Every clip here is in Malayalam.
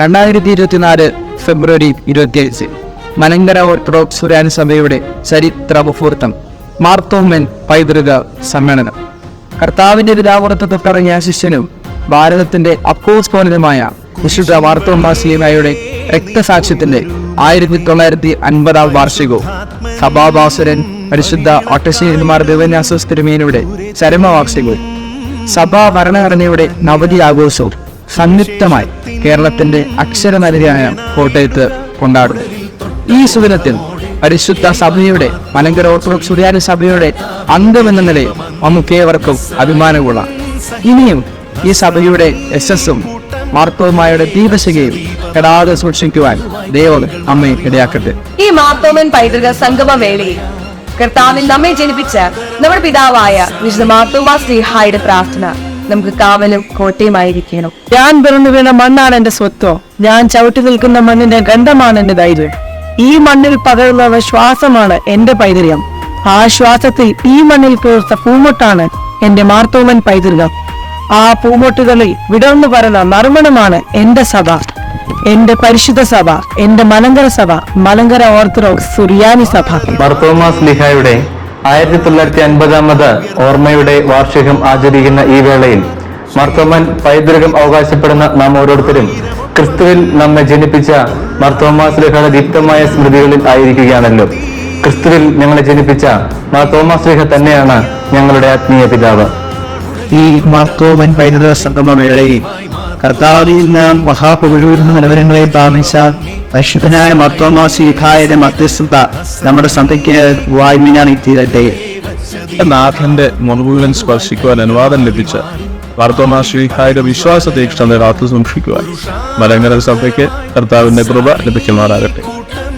രണ്ടായിരത്തി ഇരുപത്തിനാല് ഫെബ്രുവരി ഇരുപത്തിയഞ്ച് മലങ്കര ഓർത്തഡോക്സ് സുരാന സഭയുടെ ചരിത്ര മുഹൂർത്തം മാർത്തോമൻ പൈതൃക സമ്മേളനം. കർത്താവിന്റെ പിതാപുറത്ത് തൊട്ടിറങ്ങിയ ശിഷ്യനും ഭാരതത്തിന്റെ അപ്പോസ്തോലനുമായ വിശുദ്ധ മാർത്തോമാസിയമായുടെ രക്തസാക്ഷ്യത്തിന്റെ ആയിരത്തി തൊള്ളായിരത്തി അൻപതാം വാർഷികവും സഭാഭാസുരൻ പരിശുദ്ധ ഒട്ടശ്ശേരിമാർ ദിവന്യാസോസ് തിരുമേനിയുടെ ചരമവാർഷികവും സഭാ ഭരണഘടനയുടെ നവതി ആഘോഷവും സംയുക്തമായി കേരളത്തിന്റെ അക്ഷരനഗരിയായ കോട്ടയത്ത് കൊണ്ടാടുന്നു. ഈ സുദിനത്തിൽ പരിശുദ്ധ സഭയുടെ മലങ്കര ഓർത്തഡോക്സ് സുറിയാനി സഭയുടെ അംഗമെന്ന നിലയിൽ നമുക്കേവർക്കും അഭിമാനമുള്ള. ഇനിയും ഈ സഭയുടെ യശസ്സും മാർത്തോമായുടെ ദീപശികയും കെടാതെ സൂക്ഷിക്കുവാൻ ദൈവം അമ്മയെ ഇടയാക്കട്ടെ. ഈ മാർത്തോമൻ പൈതൃക സംഗമ വേളയിൽ കർത്താവിൽ നമ്മെ ജനിപ്പിച്ച നമ്മുടെ പിതാവായ വിശുദ്ധ മാർത്തോമാ ശ്രീഹായുടെ പ്രാർത്ഥന. നമുക്ക് കാവലും കോട്ടയുമായിരിക്കണം. ഞാൻ പിറന്നു വീണ മണ്ണാണ് എന്റെ സ്വത്തോ? ഞാൻ ചവിട്ടി നിൽക്കുന്ന മണ്ണിന്റെ ഗന്ധമാണ് എന്റെ ധൈര്യം. ഈ മണ്ണിൽ പകരുന്നവ ശ്വാസമാണ് എന്റെ പൈതൃകം. ആ ശ്വാസത്തിൽ ഈ മണ്ണിൽ പേർത്ത പൂമൊട്ടാണ് എന്റെ മാർത്തോമൻ പൈതൃകം. ആ പൂമൊട്ടുകളിൽ വിടർന്നു പരന്ന നർമ്മണമാണ് എന്റെ സഭ. എന്റെ പരിശുദ്ധ സഭ എന്റെ മലങ്കര സഭ മലങ്കര ഓർത്തഡോക്സ് സുറിയാനി സഭ. മർത്തോമാസ് ലിഹായുടെ ആയിരത്തി തൊള്ളായിരത്തി അൻപതാമത് ഓർമ്മയുടെ വാർഷികം ആചരിക്കുന്ന ഈ വേളയിൽ മർത്തോമൻ പൈതൃകം അവകാശപ്പെടുന്ന നാം ഓരോരുത്തരും ക്രിസ്തുവിൽ നമ്മെ ജനിപ്പിച്ച മർത്തോമാസ് ലിഹയുടെ ദീപ്തമായ സ്മൃതികളിൽ ആയിരിക്കുകയാണല്ലോ. ക്രിസ്തുവിൽ ഞങ്ങളെ ജനിപ്പിച്ച മർത്തോമാസ് ലിഹ തന്നെയാണ് ഞങ്ങളുടെ ആത്മീയ പിതാവ്. ഈ മർത്തോമൻ പൈതൃക സംഗമ വേളയിൽ കർത്താവിൽ നാം മഹാപുരുന്ന നിലവരങ്ങളെ പ്രാപിച്ച പരിശുദ്ധനായ മർത്തോമാസിഹായുടെ മധ്യസ്ഥത നമ്മുടെ സന്ധ്യയ്ക്ക് വായ്മയാണ് തീരട്ടെ. നാഥന്റെ മുറിവുകളിൽ സ്പർശിക്കുവാൻ അനുവാദം ലഭിച്ച വാർത്തോമാ ശ്രീഹായുടെ വിശ്വാസ തീക്ഷണത കാത്തു സൂക്ഷിക്കുവാൻ മലങ്കര സഭയ്ക്ക് കർത്താവിന്റെ കൃപ ലഭിക്കുമാറാകട്ടെ.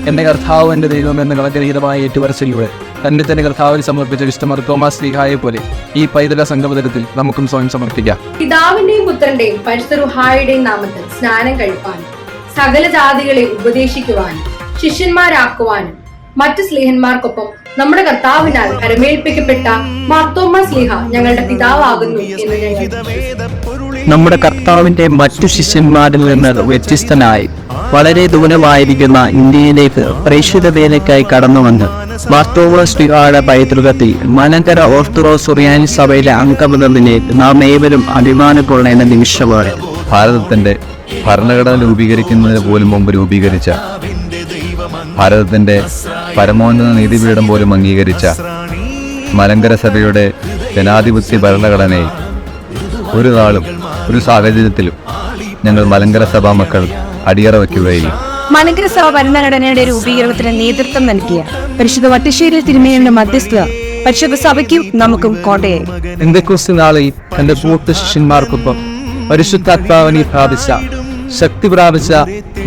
എന്റെ കർത്താവ് എന്റെ ദൈവം എന്ന കളങ്കരഹിതമായ ഏറ്റുപറച്ചിലൂടെ തന്നെ തന്നെ കർത്താവിൽ സമർപ്പിച്ച വിഷ്ണമർ തോമസ് ശ്രീഹായെ പോലെ ഈ പൈതല സംഗമതലത്തിൽ നമുക്കും സ്വയം സമർപ്പിക്കാം. പിതാവിന്റെയും പുത്രന്റെയും പരിസരുഹായുടെയും നാമത്തിൽ സ്നാനം കഴിപ്പാനും സകല ജാതികളെ ഉപദേശിക്കുവാനും ശിഷ്യന്മാരാക്കുവാനും മറ്റു സ്നേഹന്മാർക്കൊപ്പം നമ്മുടെ കർത്താവിനാൽ കരമേൽപ്പിക്കപ്പെട്ട മാർത്തോമ സ്ലീഹ ഞങ്ങളുടെ പിതാവാകുന്നു എന്ന് ഞങ്ങൾ നമ്മുടെ കർത്താവിന്റെ മറ്റു ശിഷ്യന്മാരിൽ നിന്ന് വ്യത്യസ്തനായി വളരെ ദൂരമായിരിക്കുന്ന ഇന്ത്യയിലേക്ക് പ്രേക്ഷിത വേലയ്ക്കായി കടന്നു കടന്നുവന്ന് മാർത്തോള ശ്രീകാട പൈതൃകത്തിൽ മലങ്കര ഓർത്തഡോക്സ് സുറിയാനി സഭയിലെ അംഗമെന്നതിനെ നാം ഏവരും അഭിമാനക്കൊള്ളേണ്ട നിമിഷമാണ്. ഭാരതത്തിന്റെ ഭരണഘടന രൂപീകരിക്കുന്നതിന് പോലും മുമ്പ് രൂപീകരിച്ച ഭാരതത്തിന്റെ പരമോന്നത നീതിപീഠം പോലും അംഗീകരിച്ച മലങ്കര സഭയുടെ ജനാധിപത്യ ഭരണഘടനയെ ഒരു നാളും ഒരു സാഹചര്യത്തിലും ഞങ്ങൾ മലങ്കര സഭാ മക്കൾ അടിയറ വയ്ക്കുകയില്ല. മലങ്കര സഭ ഭരണഘടനയുടെ രൂപീകരണത്തിന് നേതൃത്വം നൽകിയ പരിശുദ്ധ വട്ടശ്ശേരി തിരുമേനിയുടെ മധ്യസ്ഥത പരിശുദ്ധ സഭയ്ക്കും നമുക്കും കോട്ടയായി. എന്തൊക്കെ നാളിൽ തന്റെ കൂട്ടു ശിഷ്യന്മാർക്കൊപ്പം പരിശുദ്ധാത്മാവിനെ പ്രാപിച്ച ശക്തി പ്രാപിച്ച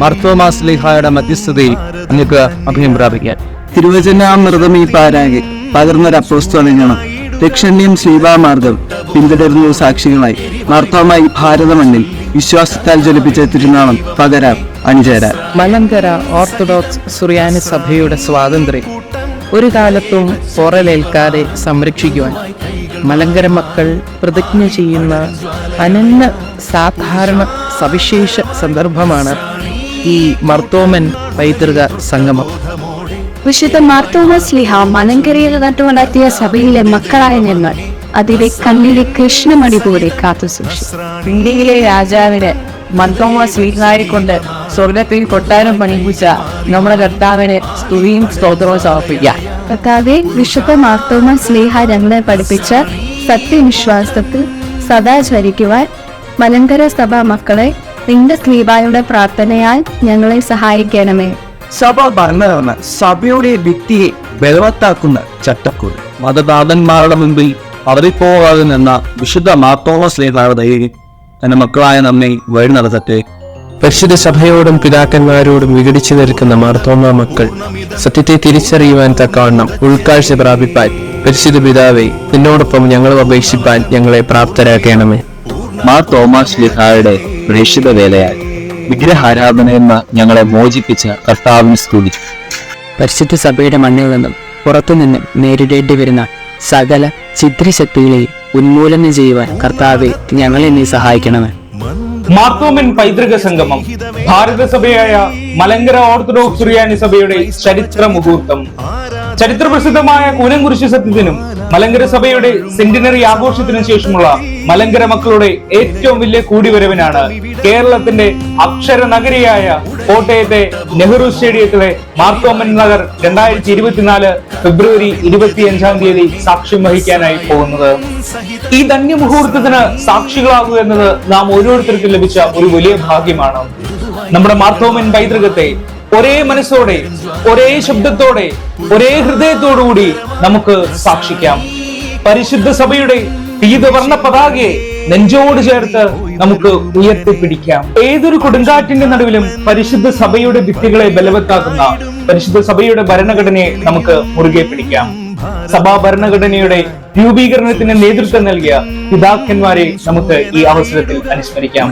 മർത്തോമാസ് ലിഹായുടെ മധ്യസ്ഥതയിൽ അങ്ങക്ക് അഭയം പ്രാപിക്കാൻ. തിരുവചനാമൃതം ഈ പാരാകെ പകർന്നൊരു അപ്പോസ്തോലങ്ങളും ദക്ഷിണ്യം ശ്രീഭാമാർഗം പിന്തുടരുന്നു സാക്ഷികളായി മാർത്തോമായി ഭാരതമണ്ണിൽ വിശ്വാസത്താൽ ജ്വലിപ്പിച്ച തിരുനാളം പകരാം അണിചേരാൻ മലങ്കര ഓർത്തഡോക്സ് സുറിയാനി സഭയുടെ സ്വാതന്ത്ര്യം ഒരു കാലത്തും പുറലേൽക്കാതെ സംരക്ഷിക്കുവാൻ മലങ്കര മക്കൾ പ്രതിജ്ഞ ചെയ്യുന്ന അനന്യ സാധാരണ സവിശേഷ സന്ദർഭമാണ് ഈ മർത്തോമൻ പൈതൃക സംഗമം. വിശുദ്ധ മാർത്തോമസ് ലിഹ മലങ്കരയിൽ നട്ടു വളർത്തിയ സഭയിലെ മക്കളായ ഞങ്ങൾ അതിലെ കണ്ണിലെ കൃഷ്ണമണി പോലെ കാത്തു സൂക്ഷിച്ചു. ഇന്ത്യയിലെ രാജാവിന് മർത്തോമ സ്വീകാരെ കൊണ്ട് സ്വർഗത്തിൽ കൊട്ടാരം പണിയിപ്പിച്ച നമ്മുടെ കർത്താവിന് സ്തുതിയും സ്തോത്രവും സമർപ്പിക്കാം. കർത്താവെ വിശുദ്ധ മാർത്തോമസ് സ്നേഹ ഞങ്ങളെ പഠിപ്പിച്ച സത്യവിശ്വാസത്തിൽ സദാ ചരിക്കുവാൻ മലങ്കര സഭ മക്കളെ നിന്റെ സ്ലീബായുടെ പ്രാർത്ഥനയാൽ ഞങ്ങളെ സഹായിക്കണമേ. സഭ ഭരണഘടന സഭയുടെ വ്യക്തിയെ ബലവത്താക്കുന്ന ചട്ടക്കൂട്. മതദാതന്മാരുടെ മുമ്പിൽ പതറിപ്പോകാതെ നിന്ന വിശുദ്ധ മാർത്തോമസ് ലേഖാവതയെ തന്റെ മക്കളായ നമ്മെ വഴി നടത്തട്ടെ. പരിശുദ്ധ സഭയോടും പിതാക്കന്മാരോടും വിഘടിച്ചു നിൽക്കുന്ന മാർത്തോമ മക്കൾ സത്യത്തെ തിരിച്ചറിയുവാൻ തക്കവണ്ണം ഉൾക്കാഴ്ച പ്രാപിപ്പാൻ പരിശുദ്ധ പിതാവെ നിന്നോടൊപ്പം ഞങ്ങൾ അപേക്ഷിപ്പാൻ ഞങ്ങളെ പ്രാപ്തരാക്കണമേ. മാർ തോമസ് ലിഹായുടെ പ്രേക്ഷിത വേലയായി. വിഗ്രഹാരാധനയിൽ നിന്ന് ഞങ്ങളെ മോചിപ്പിച്ച കർത്താവിന് സ്തുതിച്ചു. പരിശുദ്ധ സഭയുടെ മണ്ണിൽ നിന്നും പുറത്തുനിന്നും നേരിടേണ്ടി വരുന്ന സകല ചിത്രശക്തികളെയും ഉന്മൂലനം ചെയ്യുവാൻ കർത്താവെ ഞങ്ങളെ നീ സഹായിക്കണമേ. മാർത്തോമൻ പൈതൃക സംഗമം. ഭാരതസഭയായ മലങ്കര ഓർത്തഡോക്സ് സുറിയാനി സഭയുടെ ചരിത്ര മുഹൂർത്തം. ചരിത്ര പ്രസിദ്ധമായ കൂനംകുരിശ് സത്യത്തിനും മലങ്കര സഭയുടെ സെന്റിനറി ആഘോഷത്തിന് ശേഷമുള്ള മലങ്കര മക്കളുടെ ഏറ്റവും വലിയ കൂടിവരവിനാണ് കേരളത്തിന്റെ അക്ഷര നഗരിയായ കോട്ടയത്തെ നെഹ്റു സ്റ്റേഡിയത്തിലെ മാർത്തോമൻ നഗർ രണ്ടായിരത്തി ഇരുപത്തിനാല് ഫെബ്രുവരി ഇരുപത്തിയഞ്ചാം തീയതി സാക്ഷ്യം വഹിക്കാനായി പോകുന്നത്. ഈ ധന്യ മുഹൂർത്തത്തിന് സാക്ഷികളാകുക എന്നത് നാം ഓരോരുത്തർക്കും ലഭിച്ച ഒരു വലിയ ഭാഗ്യമാണ്. നമ്മുടെ മാർത്തോമൻ പൈതൃകത്തെ ഒരേ മനസ്സോടെ ഒരേ ശബ്ദത്തോടെ ഒരേ ഹൃദയത്തോടുകൂടി നമുക്ക് സാക്ഷിക്കാം. പരിശുദ്ധ സഭയുടെ പീതവർണ പതാകയെ നെഞ്ചോട് ചേർത്ത് നമുക്ക് ഉയർത്തിപ്പിടിക്കാം. ഏതൊരു കൊടുങ്കാറ്റിന്റെ നടുവിലും പരിശുദ്ധ സഭയുടെ ഭിത്തികളെ ബലവത്താക്കുന്ന പരിശുദ്ധ സഭയുടെ ഭരണഘടനയെ നമുക്ക് മുറുകെ പിടിക്കാം. സഭാ ഭരണഘടനയുടെ രൂപീകരണത്തിന് നേതൃത്വം നൽകിയ പിതാക്കന്മാരെ നമുക്ക് ഈ അവസരത്തിൽ അനുസ്മരിക്കാം.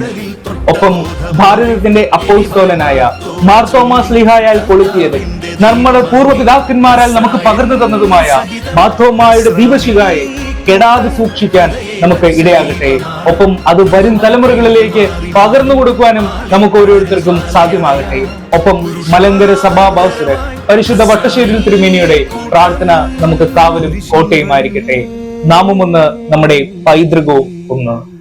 ഒപ്പം ഭാരതത്തിന്റെ അപ്പോസ്തോലനായ മാർത്തോമാ ലിഹായാൽ കൊളുത്തിയത് നമ്മുടെ പൂർവ പിതാക്കന്മാരാൽ നമുക്ക് പകർന്നു തന്നതുമായ മാർത്തോമായുടെ ദീപശികായെ കെടാതെ സൂക്ഷിക്കാൻ നമുക്ക് ഇടയാകട്ടെ. ഒപ്പം അത് വരും തലമുറകളിലേക്ക് പകർന്നു കൊടുക്കുവാനും നമുക്ക് ഓരോരുത്തർക്കും സാധ്യമാകട്ടെ. ഒപ്പം മലങ്കര സഭാ സഭാഭാസുരൻ പരിശുദ്ധ വട്ടശ്ശേരി തിരുമേനിയുടെ പ്രാർത്ഥന നമുക്ക് കാവലും കോട്ടയുമായിരിക്കട്ടെ. നാമമൊന്ന് നമ്മുടെ പൈതൃകവും ഒന്ന്.